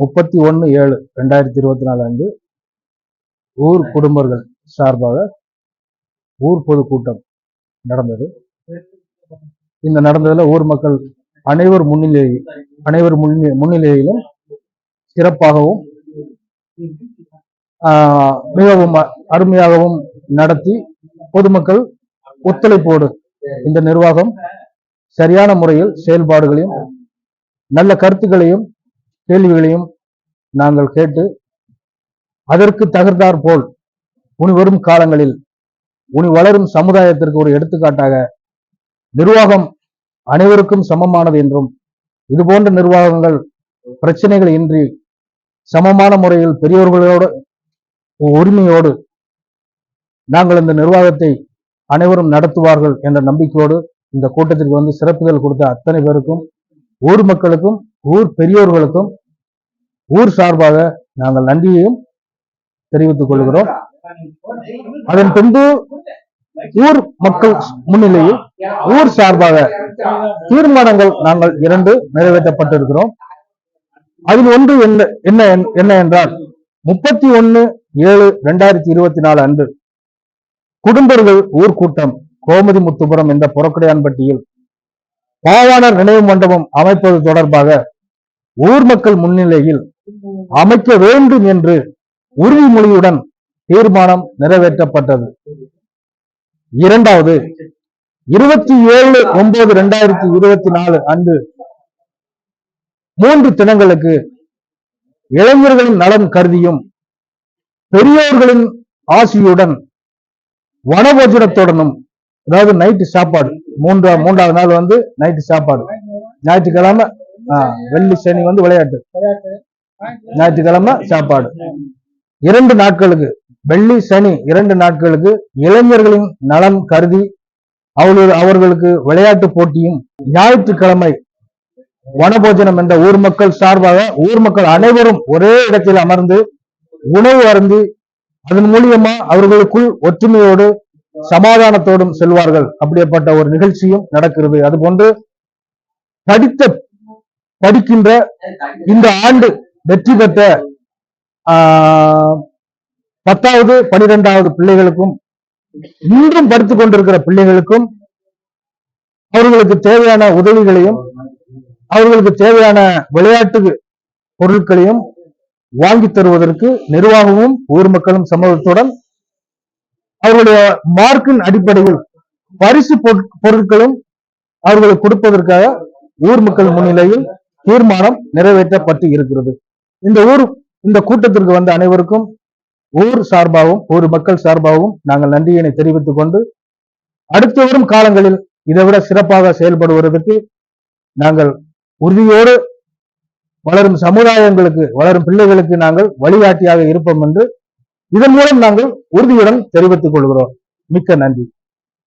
முப்பத்தி ஒன்று ஏழு ரெண்டாயிரத்தி இருபத்தி நாலு அன்று ஊர் குடும்பங்கள் சார்பாக ஊர் பொதுக்கூட்டம் நடந்தது. இந்த நடந்ததுல ஊர் மக்கள் அனைவர் முன்னிலை அனைவர் முன்னிலை முன்னிலையிலும் சிறப்பாகவும் மிகவும் அருமையாகவும் நடத்தி பொதுமக்கள் ஒத்துழைப்போடு இந்த நிர்வாகம் சரியான முறையில் செயல்பாடுகளையும் நல்ல கருத்துக்களையும் கேள்விகளையும் நாங்கள் கேட்டு அதற்கு தகர்த்தார் போல் உனி வரும் காலங்களில் உனி வளரும் சமுதாயத்திற்கு ஒரு எடுத்துக்காட்டாக நிர்வாகம் அனைவருக்கும் சமமானது என்றும் இது போன்ற நிர்வாகங்கள் பிரச்சனைகள் இன்றி சமமான முறையில் பெரியவர்களோடு உரிமையோடு நாங்கள் இந்த நிர்வாகத்தை அனைவரும் நடத்துவார்கள் என்ற நம்பிக்கையோடு இந்த கூட்டத்திற்கு வந்து சிறப்புகள் கொடுத்த அத்தனை பேருக்கும் ஊர் மக்களுக்கும் ஊர் பெரியோர்களுக்கும் ஊர் சார்பாக நாங்கள் நன்றியையும் தெரிவித்துக் கொள்கிறோம். அதன் பின்பு ஊர் மக்கள் முன்னிலையில் ஊர் சார்பாக தீர்மானங்கள் நாங்கள் இரண்டு நிறைவேற்றப்பட்டிருக்கிறோம். அதில் ஒன்று என்ன என்ன என்ன என்றால் முப்பத்தி ஒன்னு ஏழு ரெண்டாயிரத்தி இருபத்தி நாலு அன்று குடும்பர்கள் ஊர்க்கூட்டம் கோமதி முத்துபுரம் என்ற புறக்கடையான்பட்டியில் பாவாணர் நினைவு மண்டபம் அமைப்பது தொடர்பாக ஊர் மக்கள் முன்னிலையில் அமைக்க வேண்டும் என்று உறுதிமொழியுடன் தீர்மானம் நிறைவேற்றப்பட்டது. இரண்டாவது இருபத்தி ஏழு ஒன்பது இரண்டாயிரத்தி இருபத்தி நாலு அன்று மூன்று தினங்களுக்கு இளைஞர்களின் நலன் கருதியும் பெரியோர்களின் ஆசியுடன் வனபோஜனத்துடனும் அதாவது நைட்டு சாப்பாடு மூன்றா மூன்றாவது நாள் வந்து நைட்டு சாப்பாடு. ஞாயிற்றுக்கிழமை வெள்ளி சனி வந்து விளையாட்டு. ஞாயிற்றுக்கிழமை சாப்பாடு. இரண்டு நாட்களுக்கு வெள்ளி சனி இரண்டு நாட்களுக்கு இளைஞர்களின் நலன் கருதி அவர்கள் அவர்களுக்கு விளையாட்டு போட்டியும் ஞாயிற்றுக்கிழமை வனபோஜனம் என்ற ஊர் மக்கள் சார்பாக ஊர் மக்கள் அனைவரும் ஒரே இடத்தில் அமர்ந்து உணவு அருந்தி அதன் மூலியமா அவர்களுக்குள் ஒற்றுமையோடு சமாதானத்தோடும் செல்வார்கள். அப்படியேப்பட்ட ஒரு நிகழ்ச்சியும் நடக்கிறது. அதுபோன்று படித்த படிக்கின்ற இந்த ஆண்டு வெற்றி பெற்ற பத்தாவது பனிரெண்டாவது பிள்ளைகளுக்கும் இன்றும் படித்துக் கொண்டிருக்கிற பிள்ளைகளுக்கும் அவர்களுக்கு தேவையான உதவிகளையும் அவர்களுக்கு தேவையான விளையாட்டு பொருட்களையும் வாங்கி தருவதற்கு நிர்வாகமும் ஊர் மக்களும் சமூகத்துடன் அவர்களுடைய மார்க்கின் அடிப்படையில் பரிசு பொருட்களும் அவர்களுக்கு கொடுப்பதற்காக ஊர் மக்கள் முன்னிலையில் தீர்மானம் நிறைவேற்றப்பட்டு இருக்கிறது. இந்த ஊர் இந்த கூட்டத்திற்கு வந்த அனைவருக்கும் ஊர் சார்பாகவும் ஊர் மக்கள் சார்பாகவும் நாங்கள் நன்றியினை தெரிவித்துக் கொண்டு அடுத்து வரும் காலங்களில் இதைவிட சிறப்பாக செயல்படுவதற்கு நாங்கள் உறுதியோடு வளரும் சமுதாயங்களுக்கு வளரும் பிள்ளைகளுக்கு நாங்கள் வழிகாட்டியாக இருப்போம் என்று இதன் மூலம் நாங்கள் உறுதியுடன் தெரிவித்துக் கொள்கிறோம். மிக்க நன்றி.